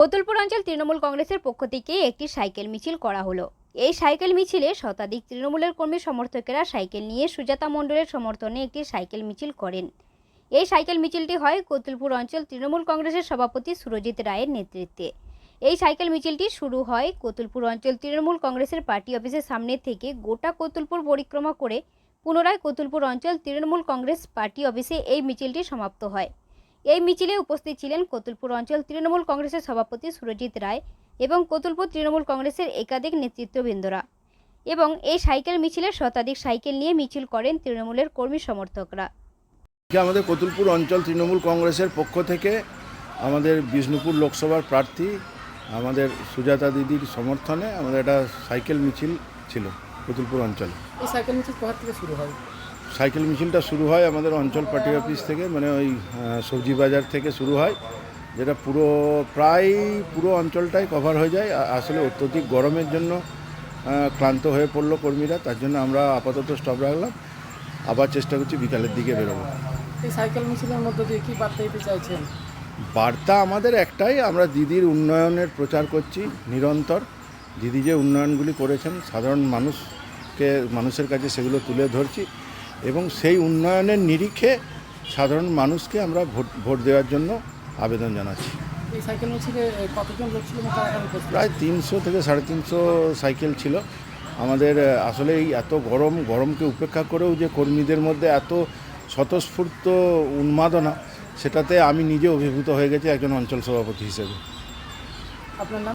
কতুলপুর অঞ্চল তৃণমূল কংগ্রেসের পক্ষ থেকে একটি সাইকেল মিছিল করা হলো। এই সাইকেল মিছিলে শতাধিক তৃণমূলের কর্মী সমর্থকেরা সাইকেল নিয়ে সুজাতা মণ্ডলের সমর্থনে একটি সাইকেল মিছিল করেন। এই সাইকেল মিছিলটি হয় কতুলপুর অঞ্চল তৃণমূল কংগ্রেসের সভাপতি সুরজিৎ রায়ের নেতৃত্বে। এই সাইকেল মিছিলটি শুরু হয় কতুলপুর অঞ্চল তৃণমূল কংগ্রেসের পার্টি অফিসের সামনে থেকে গোটা কতুলপুর পরিক্রমা করে পুনরায় কতুলপুর অঞ্চল তৃণমূল কংগ্রেস পার্টি অফিসে এই মিছিলটি সমাপ্ত হয়। এই মিছিলে উপস্থিত ছিলেন কতুলপুর অঞ্চল তৃণমূল কংগ্রেসের সভাপতি সুরজিৎ রায় এবং কতুলপুর তৃণমূল কংগ্রেসের একাধিক নেতৃত্ববৃন্দরা এবং এই সাইকেল মিছিলে শতাধিক সাইকেল নিয়ে মিছিল করেন তৃণমূলের কর্মী সমর্থকরা। আমাদের কতুলপুর অঞ্চল তৃণমূল কংগ্রেসের পক্ষ থেকে আমাদের বিষ্ণুপুর লোকসভার প্রার্থী আমাদের সুজাতা দিদির সমর্থনে আমাদের একটা সাইকেল মিছিল ছিল কতুলপুর অঞ্চলে। এই সাইকেল মিছিল কোথা থেকে শুরু হয়? সাইকেল মিছিলটা শুরু হয় আমাদের অঞ্চল পার্টি অফিস থেকে মানে ওই সবজি বাজার থেকে শুরু হয় যেটা পুরো প্রায় পুরো অঞ্চলটাই কভার হয়ে যায়। আসলে অত্যধিক গরমের জন্য ক্লান্ত হয়ে পড়ল কর্মীরা তার জন্য আমরা আপাতত স্টপ রাখলাম। আবার চেষ্টা করছি বিকালের দিকে বেরোবো। এই সাইকেল মিছিলের মধ্য দিয়ে কি বার্তা দিতে চাইছেন? বার্তা আমাদের একটাই আমরা দিদির উন্নয়নের প্রচার করছি নিরন্তর। দিদি যে উন্নয়নগুলি করেছেন সাধারণ মানুষকে মানুষের কাছে সেগুলো তুলে ধরছি। এবং সেই উন্নয়নের নিরিখে সাধারণ মানুষকে আমরা ভোট ভোট দেওয়ার জন্য আবেদন জানাচ্ছি? প্রায় তিনশো থেকে সাড়ে তিনশো সাইকেল ছিল। আমাদের আসলে এই এত গরম গরমকে উপেক্ষা করেও যে কর্মীদের মধ্যে এত স্বতঃস্ফূর্ত উন্মাদনা সেটাতে আমি নিজে অভিভূত হয়ে গেছি একজন অঞ্চল সভাপতি হিসেবে। আপনার নাম?